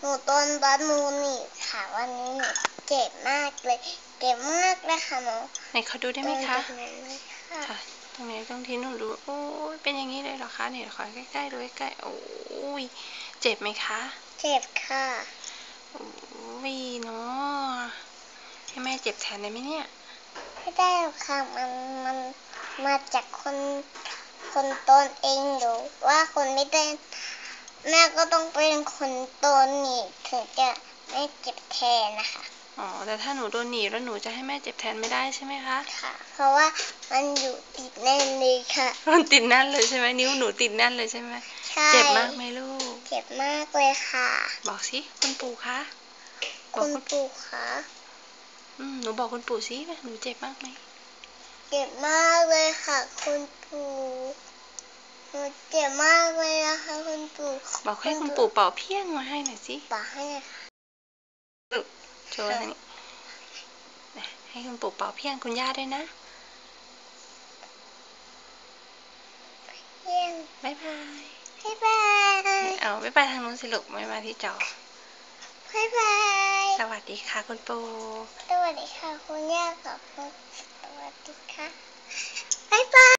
หนูโดนบอลหนูหนีบค่ะวันนี้หนูเจ็บมากเลยเจ็บมากเลยค่ะหนูไหนขอดูได้ไหมคะโดนแบบนี้ค่ะค่ะ ตรงไหนตรงที่หนูดูโอ้ยเป็นอย่างนี้เลยเหรอคะเนี่ยขอใกล้ๆดูใกล้ๆโอ้ยเจ็บไหมคะ เจ็บค่ะโอ้ยเนาะให้แม่เจ็บแทนได้ไหมเนี่ยไม่ได้หรอกค่ะมันมันมาจากคนคนตนเองหรือว่าคนไม่ได้ แม่ก็ต้องเป็นคนโดนหนีบถึงจะไม่เจ็บแทนนะคะ อ๋อ แต่ถ้าหนูโดนหนีบแล้วหนูจะให้แม่เจ็บแทนไม่ได้ใช่ไหมคะ ค่ะ เพราะว่ามันอยู่ติดแน่นเลยค่ะมันติดแน่นเลยใช่ไหมนิ้วหนูติดแน่นเลยใช่ไหมใช่เจ็บมากไหมลูก เจ็บมากเลยค่ะ บอกสิคุณปู่คะบอคุกณคุณปู่คะอืมหนูบอกคุณปู่สิว่าหนูเจ็บมากไหม เจ็บมากเลยค่ะ คุณปู่หนู เจ็บมากเลยนะคะคุณปู่บอกให้คุณปู่เป่าเพี้ยงมาให้หน่อยสิบอกให้หน่อยค่ะโชว์ทางนี้นะให้คุณปู่เป่าเพี้ยงคุณย่าด้วยนะเยี่ยมบ๊ายบายบ๊ายบายเอาบ๊ายบายทางนู้นสิลูกไม่มาที่จอบ๊ายบายสวัสดีค่ะคุณปู่สวัสดีค่ะคุณย่ากับคุณสวัสดีค่ะบ๊ายบาย